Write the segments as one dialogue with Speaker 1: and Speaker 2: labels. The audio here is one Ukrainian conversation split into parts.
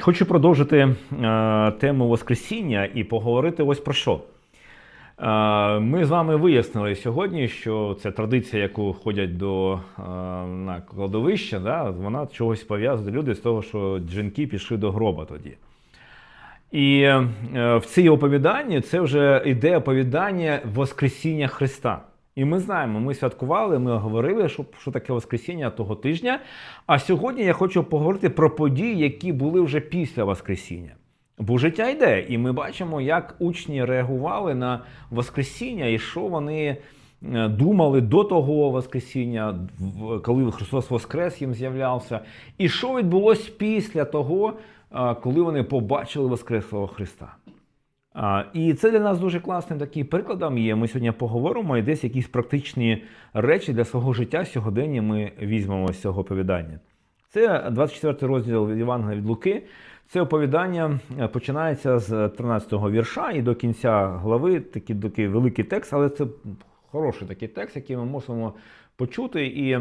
Speaker 1: Хочу продовжити е, тему Воскресіння і поговорити ось про що. Ми з вами вияснили сьогодні, що це традиція, яку ходять до е, на кладовище, да, вона чогось пов'язує люди з того, що жінки пішли до гроба тоді. І е, в цій оповіданні це вже йде оповідання Воскресіння Христа. І ми знаємо, ми святкували, ми говорили, що, що таке Воскресіння того тижня. А сьогодні я хочу поговорити про події, які були вже після Воскресіння. Бо життя йде, і ми бачимо, як учні реагували на Воскресіння і що вони е, думали до того Воскресіння, коли Христос Воскрес їм з'являвся, і що відбулось після того, е, коли вони побачили Воскреслого Христа. І це для нас дуже класним таким прикладом є. Ми сьогодні поговоримо і десь якісь практичні речі для свого життя сьогодення ми візьмемо з цього оповідання. Це 24 розділ від від Луки. Це оповідання е, починається з 13 го вірша і до кінця глави, такий, такий великий текст, але це хороший такий текст, який ми можемо почути і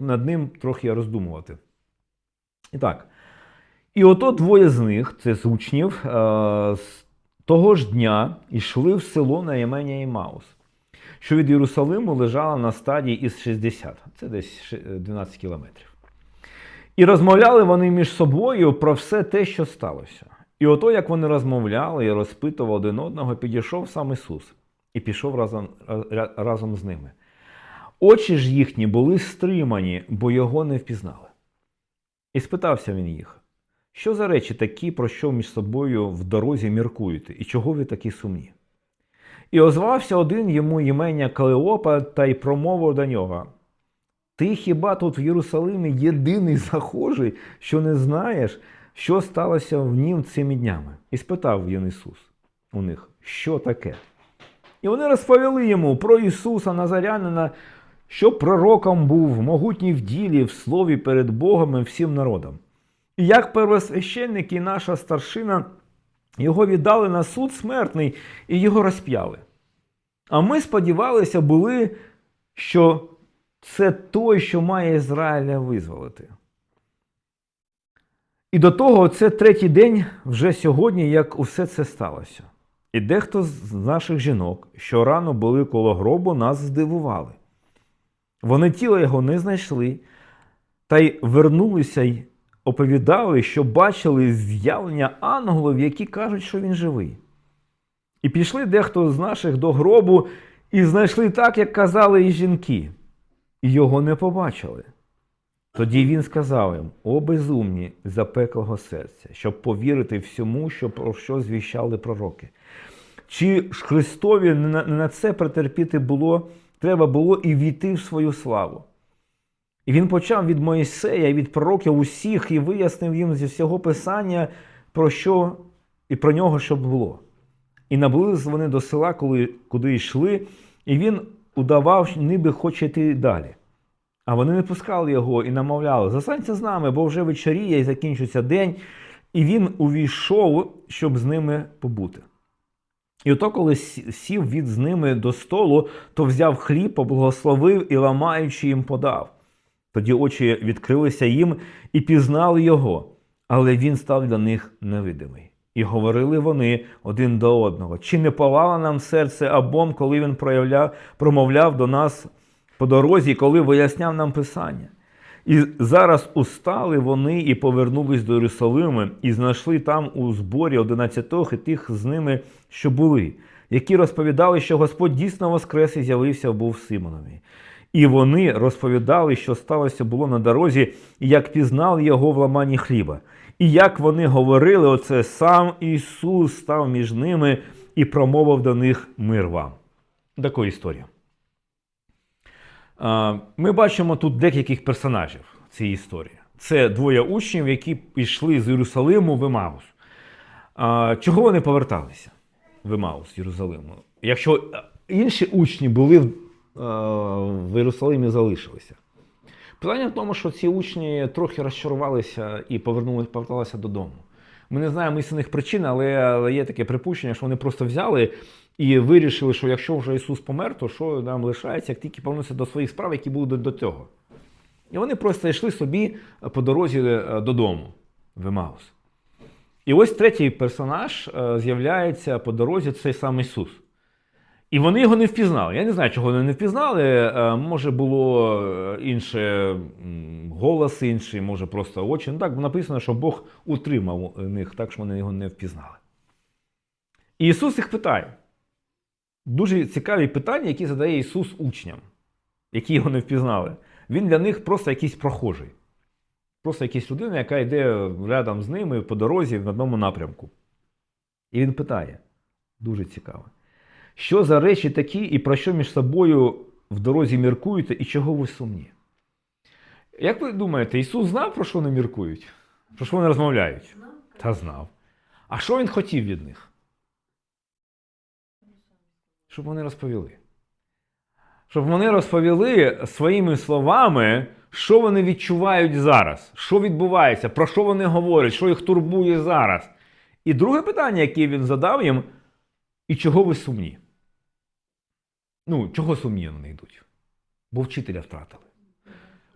Speaker 1: над ним трохи роздумувати. І так. І ото двоє з них, це з учнів, е, того ж дня йшли в село на імення Імаус, що від Єрусалиму лежало на стадії із 60, це десь 12 кілометрів. І розмовляли вони між собою про все те, що сталося. І ото, як вони розмовляли і розпитували один одного, підійшов сам Ісус і пішов разом, разом з ними. Очі ж їхні були стримані, бо його не впізнали. І спитався він їх, що за речі такі, про що між собою в дорозі міркуєте, і чого ви такі сумні? І озвався один йому імення Калеопа та й промовив до нього: Ти хіба тут в Єрусалимі єдиний захожий, що не знаєш, що сталося в нім цими днями? І спитав він Ісус у них, що таке? І вони розповіли йому про Ісуса Назарянина, що пророком був, могутній в ділі, в слові перед Богом і всім народом. Як первосвященник і наша старшина його віддали на суд смертний і його розп'яли. А ми сподівалися були, що це той, що має Ізраїля визволити. І до того це третій день вже сьогодні, як усе це сталося. І дехто з наших жінок, що рано були коло гробу, нас здивували. Вони тіло його не знайшли, та й вернулися оповідали, що бачили з'явлення ангелів, які кажуть, що він живий. І пішли дехто з наших до гробу і знайшли так, як казали і жінки, і його не побачили. Тоді він сказав їм: О, безумні запеклого серця, щоб повірити всьому, що про що звіщали пророки. Чи ж Христові не на, це претерпіти було, треба було і війти в свою славу? І він почав від Моїсея від пророків усіх і вияснив їм зі всього Писання, про що і про нього що було. І наблизились вони до села, коли, куди йшли, і він удавав, ніби хоче йти далі. А вони не пускали його і намовляли: Застанься з нами, бо вже вечоріє і закінчиться день. І він увійшов, щоб з ними побути. І ото, коли сів від з ними до столу, то взяв хліб, поблагословив і, ламаючи їм, подав. Тоді очі відкрилися їм і пізнали його, але він став для них невидимий. І говорили вони один до одного: чи не палало нам серце абом, коли він проявляв, промовляв до нас по дорозі, коли виясняв нам Писання? І зараз устали вони і повернулись до Єрусалиму, і знайшли там у зборі одинадцятох і тих з ними, що були, які розповідали, що Господь дійсно воскрес і з'явився був Симонові. І вони розповідали, що сталося було на дорозі, і як пізнали його в ламанні хліба. І як вони говорили, оце сам Ісус став між ними і промовив до них мир вам. Така історія. Ми бачимо тут декількох персонажів цієї історії. Це двоє учнів, які пішли з Єрусалиму в Емаус. Чого вони поверталися в Емаус, з Єрусалиму? Якщо інші учні були в, е, Єрусалимі залишилися. Питання в тому, що ці учні трохи розчарувалися і повернули, поверталися додому. Ми не знаємо істинних причин, але є таке припущення, що вони просто взяли і вирішили, що якщо вже Ісус помер, то що нам лишається, як тільки повернутися до своїх справ, які були до, цього. І вони просто йшли собі по дорозі е, додому. в Емаус. І ось третій персонаж е, з'являється по дорозі, цей сам Ісус. І вони його не впізнали. Я не знаю, чого вони не впізнали. Е, Може, було е, інше голос інший, може просто очі. Ну так написано, що Бог утримав них так, що вони його не впізнали. І Ісус їх питає. Дуже цікаві питання, які задає Ісус учням, які його не впізнали. Він для них просто якийсь прохожий. Просто якась людина, яка йде рядом з ними по дорозі в одному напрямку. І він питає: дуже цікаво. Що за речі такі, і про що між собою в дорозі міркуєте, і чого ви сумні? Як ви думаєте, Ісус знав, про що вони міркують? Про що вони розмовляють? Та знав. А що він хотів від них? Щоб вони розповіли. Щоб вони розповіли своїми словами, що вони відчувають зараз, що відбувається, про що вони говорять, що їх турбує зараз. І друге питання, яке він задав їм, і чого ви сумні? Ну, чого сумні вони йдуть? Бо вчителя втратили.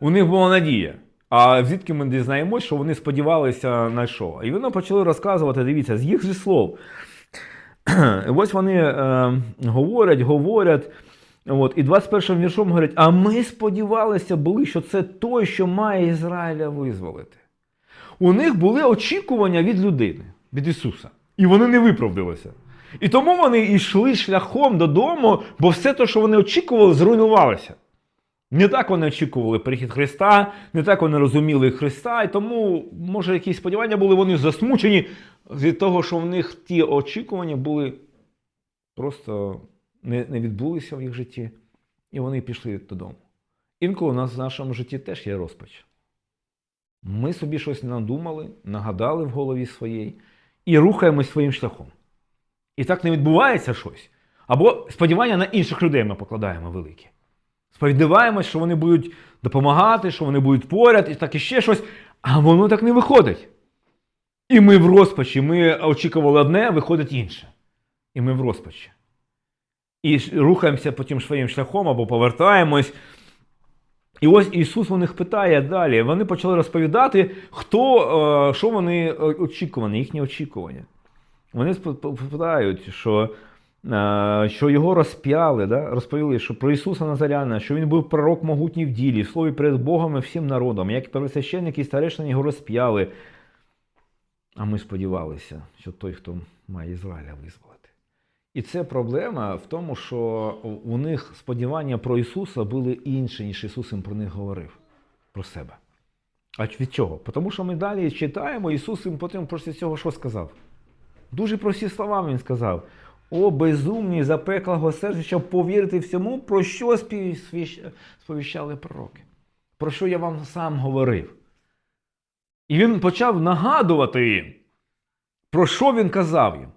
Speaker 1: У них була надія. А звідки ми дізнаємось, що вони сподівалися на що? І вони почали розказувати, дивіться, з їх же слов. Ось вони е, говорять, говорять. От, і 21 віршом говорять: а ми сподівалися були, що це той, що має Ізраїля визволити. У них були очікування від людини, від Ісуса. І вони не виправдалися. І тому вони йшли шляхом додому, бо все те, що вони очікували, зруйнувалося. Не так вони очікували прихід Христа, не так вони розуміли Христа, і тому, може, якісь сподівання були, вони засмучені від того, що в них ті очікування були просто не, не відбулися в їх житті, і вони пішли додому. Інколи у нас в нашому житті теж є розпач. Ми собі щось надумали, нагадали в голові своїй і рухаємось своїм шляхом. І так не відбувається щось. Або сподівання на інших людей ми покладаємо великі. Сподіваємось, що вони будуть допомагати, що вони будуть поряд, і так і ще щось, а воно так не виходить. І ми в розпачі. Ми очікували одне, виходить інше. І ми в розпачі. І рухаємося потім своїм шляхом або повертаємось. І ось Ісус у них питає далі. Вони почали розповідати, хто, е, що вони е, очікувані, їхні очікування. Вони сп- питають, що, що його розп'яли, да? розповіли, що про Ісуса Назаряна, що він був пророк могутній в ділі, в слові перед Богом і всім народом, як первосвященники і старешини його розп'яли. А ми сподівалися, що той, хто має Ізраїля визволити. І це проблема в тому, що у них сподівання про Ісуса були інші, ніж Ісус їм про них говорив, про себе. А від чого? Тому що ми далі читаємо, Ісус їм потім після цього що сказав? Дуже прості слова Він сказав. О, безумні запеклого серця, щоб повірити всьому, про що сповіщали пророки, про що я вам сам говорив. І він почав нагадувати їм, про що він казав їм.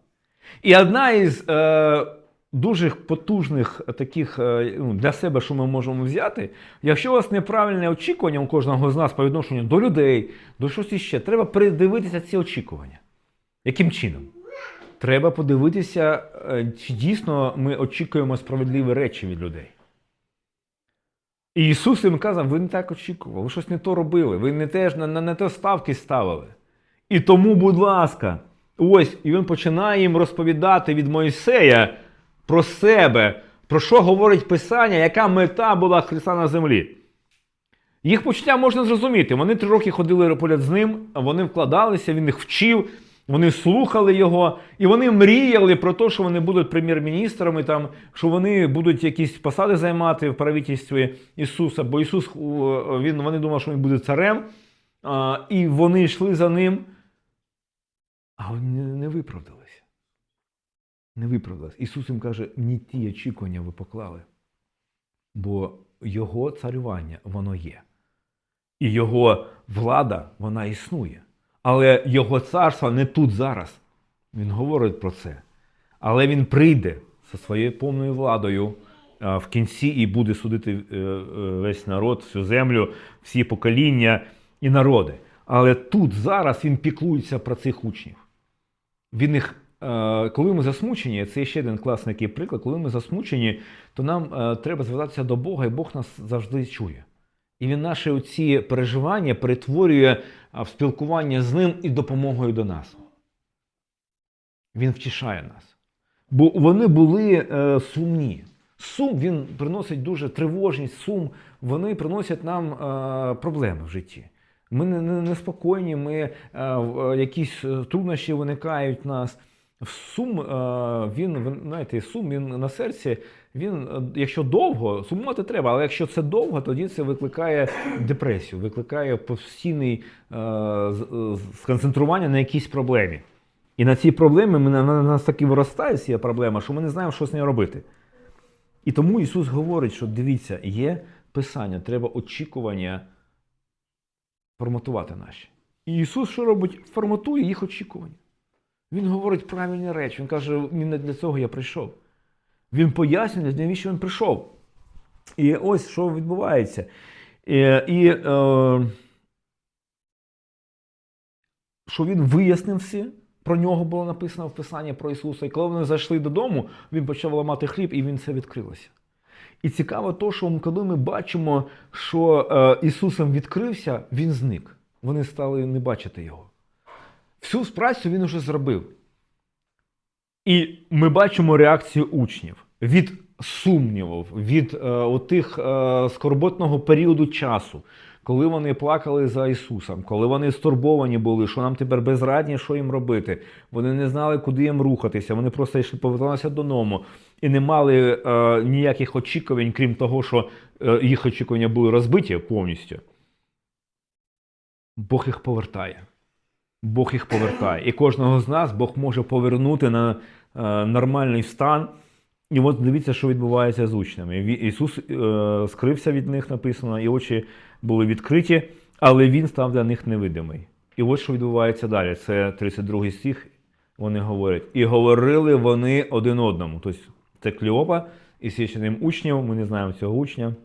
Speaker 1: І одна із е, дуже потужних таких е, ну, для себе, що ми можемо взяти, якщо у вас неправильне очікування у кожного з нас по відношенню до людей, до щось іще, треба передивитися ці очікування. Яким чином? Треба подивитися, е, чи дійсно ми очікуємо справедливі речі від людей. І Ісус їм казав, ви не так очікували, ви щось не то робили, ви не теж на, на не те ставки ставили. І тому, будь ласка, ось, і він починає їм розповідати від Мойсея про себе, про що говорить Писання, яка мета була Христа на землі. Їх почуття можна зрозуміти. Вони три роки ходили поряд з ним, вони вкладалися, він їх вчив, вони слухали його, і вони мріяли про те, що вони будуть прем'єр-міністрами, там, що вони будуть якісь посади займати в правительстві Ісуса, бо Ісус, е, він, вони думали, що він буде царем, а, і вони йшли за ним, а вони не- виправдалися. Не виправдалися. Ісус їм каже, не ті очікування ви поклали, бо Його царювання, воно є. І його влада, вона існує. Але його царство не тут зараз. Він говорить про це. Але він прийде зі своєю повною владою в кінці і буде судити е, е, весь народ, всю землю, всі покоління і народи. Але тут зараз він піклується про цих учнів. Він їх, е, коли ми засмучені, це ще один класний приклад, коли ми засмучені, то нам е, треба звертатися до Бога, і Бог нас завжди чує. І він наші оці переживання перетворює в спілкування з ним і допомогою до нас. Він втішає нас. Бо вони були е, сумні. Сум він приносить дуже тривожність, сум, вони приносять нам е, проблеми в житті. Ми не- не- неспокійні, ми, е, е, якісь е, труднощі виникають в нас. Сум, е, він, знаєте, сум він на серці, він, е, якщо довго, сумувати треба, але якщо це довго, тоді це викликає депресію, викликає постійне е, сконцентрування на якійсь проблемі. І на цій проблемі на нас таки виростає ця проблема, що ми не знаємо, що з нею робити. І тому Ісус говорить, що дивіться, є Писання, треба очікування форматувати наші. І Ісус що робить? Форматує їх очікування. Він говорить правильні речі. Він каже, не для цього я прийшов. Він пояснює, навіщо він прийшов. І ось що відбувається. І, і е, що він вияснив все. Про нього було написано в Писанні про Ісуса. І коли вони зайшли додому, він почав ламати хліб, і він це відкрилося. І цікаво, то, що коли ми бачимо, що е, Ісусом відкрився, він зник. Вони стали не бачити його. Всю працю він уже зробив. І ми бачимо реакцію учнів від сумнівів, від е, отих е, скорботного періоду часу, коли вони плакали за Ісусом, коли вони стурбовані були, що нам тепер безрадні, що їм робити. Вони не знали, куди їм рухатися. Вони просто йшли поверталися додому і не мали е, ніяких очікувань, крім того, що е, їх очікування були розбиті повністю. Бог їх повертає. Бог їх повертає. І кожного з нас Бог може повернути на е, нормальний стан. І от дивіться, що відбувається з учнями. Ісус е, скрився від них, написано, і очі були відкриті, але Він став для них невидимий. І от що відбувається далі. Це 32 стих. Вони говорять. І говорили вони один одному. Тобто це Кліопа і священним учнів, ми не знаємо цього учня.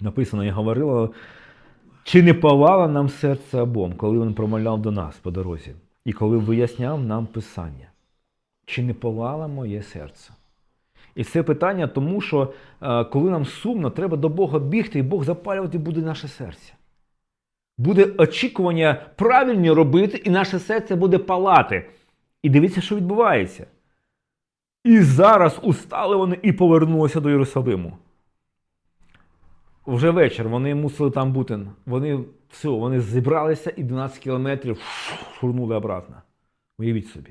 Speaker 1: Написано, і говорила, чи не палало нам серце обом, коли він промовляв до нас по дорозі, і коли виясняв нам Писання? Чи не палало моє серце? І це питання тому, що е, коли нам сумно, треба до Бога бігти, і Бог запалювати буде наше серце. Буде очікування правильні робити, і наше серце буде палати. І дивіться, що відбувається. І зараз устали вони і повернулися до Єрусалиму. Вже вечір, вони мусили там бути. Вони все, вони зібралися і 12 кілометрів шурнули обратно. Уявіть собі.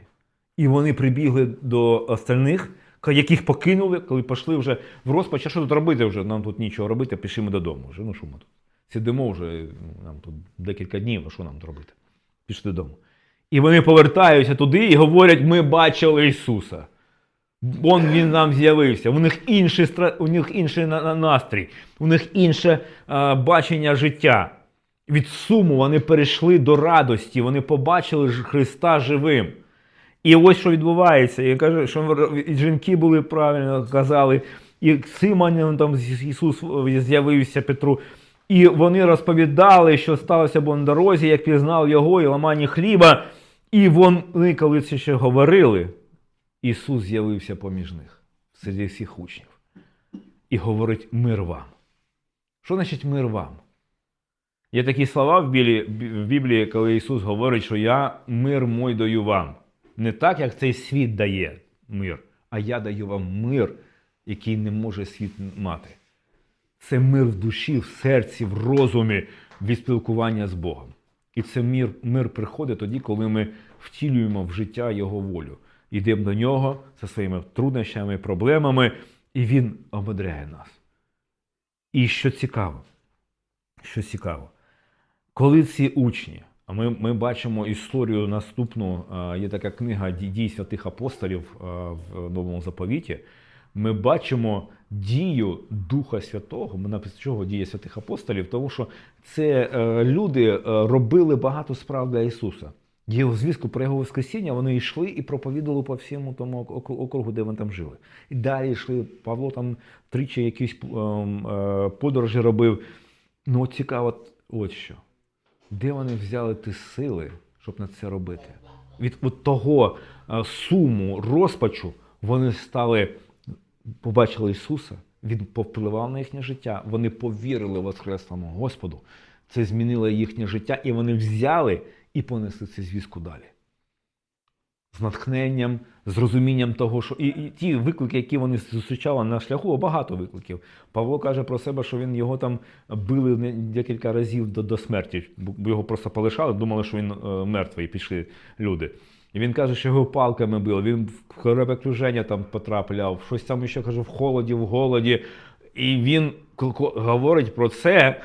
Speaker 1: І вони прибігли до остальних, яких покинули, коли пішли вже в розпач. А що тут робити вже? Нам тут нічого робити, пішли ми додому. Вже. Ну що ми тут? Сидимо вже, нам тут декілька днів, а що нам тут робити? Пішли додому. І вони повертаються туди і говорять: ми бачили Ісуса. Он він нам з'явився. У них інший, у них інший на- на- настрій, у них інше е, бачення життя. Від суму вони перейшли до радості, вони побачили Христа живим. І ось що відбувається. Я кажу, що жінки були правильно казали, і Симон там Ісус з'явився Петру. І вони розповідали, що сталося бо на дорозі, як пізнав його і ламані хліба. І вони, коли це ще говорили, Ісус з'явився поміж них, серед всіх учнів. І говорить мир вам. Що значить мир вам? Є такі слова в Біблії, коли Ісус говорить, що я мир мой даю вам. Не так, як цей світ дає мир, а я даю вам мир, який не може світ мати. Це мир в душі, в серці, в розумі від спілкування з Богом. І це мир, мир приходить тоді, коли ми втілюємо в життя Його волю. Йдемо до нього зі своїми труднощами, проблемами, і Він ободряє нас. І що цікаво, що цікаво, коли ці учні, а ми, ми бачимо історію наступну, є така книга дій святих апостолів в новому заповіті. Ми бачимо дію Духа Святого. Ми чого дія святих апостолів, тому що це е, люди е, робили багато справ для Ісуса. У звістку про його Воскресіння, вони йшли і проповідували по всьому тому округу, де вони там жили. І далі йшли. Павло там тричі якісь ем, е, подорожі робив. Ну, от цікаво, от що. Де вони взяли ті сили, щоб на це робити? Від от того е, суму, розпачу вони стали, побачили Ісуса Він повпливав на їхнє життя. Вони повірили Воскреслому Господу. Це змінило їхнє життя, і вони взяли і понесли цю звістку далі. З натхненням, з розумінням того, що і, і ті виклики, які вони зустрічали на шляху, багато викликів. Павло каже про себе, що він його там били декілька разів до, до смерті, бо його просто полишали, думали, що він е, мертвий, пішли люди. І він каже, що його палками били, він в кораблекруження там потрапляв, щось там ще каже, в холоді, в голоді. І він говорить про це,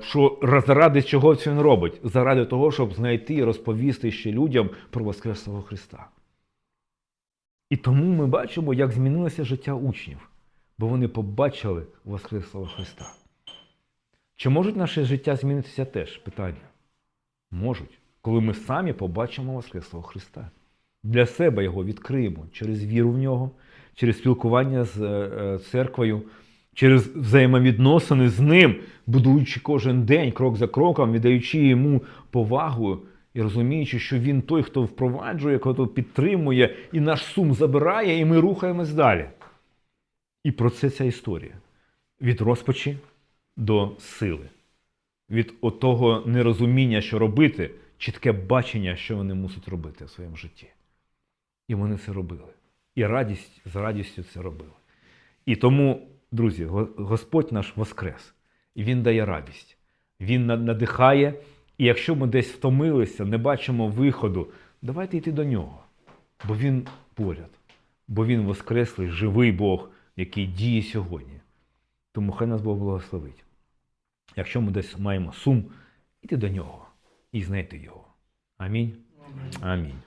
Speaker 1: що заради чого це він робить? Заради того, щоб знайти і розповісти ще людям про Воскреслого Христа. І тому ми бачимо, як змінилося життя учнів, бо вони побачили Воскреслого Христа. Чи можуть наше життя змінитися теж? Питання. Можуть, коли ми самі побачимо Воскреслого Христа. Для себе його відкриємо через віру в нього, через спілкування з е, е, церквою, через взаємовідносини з ним, будуючи кожен день, крок за кроком, віддаючи йому повагу і розуміючи, що він той, хто впроваджує, хто підтримує, і наш сум забирає, і ми рухаємось далі. І про це ця історія. Від розпачі до сили. Від отого нерозуміння, що робити, чітке бачення, що вони мусять робити в своєму житті. І вони це робили. І радість з радістю це робили. І тому, друзі, Господь наш воскрес, і Він дає радість, Він надихає. І якщо ми десь втомилися, не бачимо виходу, давайте йти до нього. Бо Він поряд, бо Він воскреслий, живий Бог, який діє сьогодні. Тому хай нас Бог благословить. Якщо ми десь маємо сум, іти до нього і знайти його. Амінь. Амінь.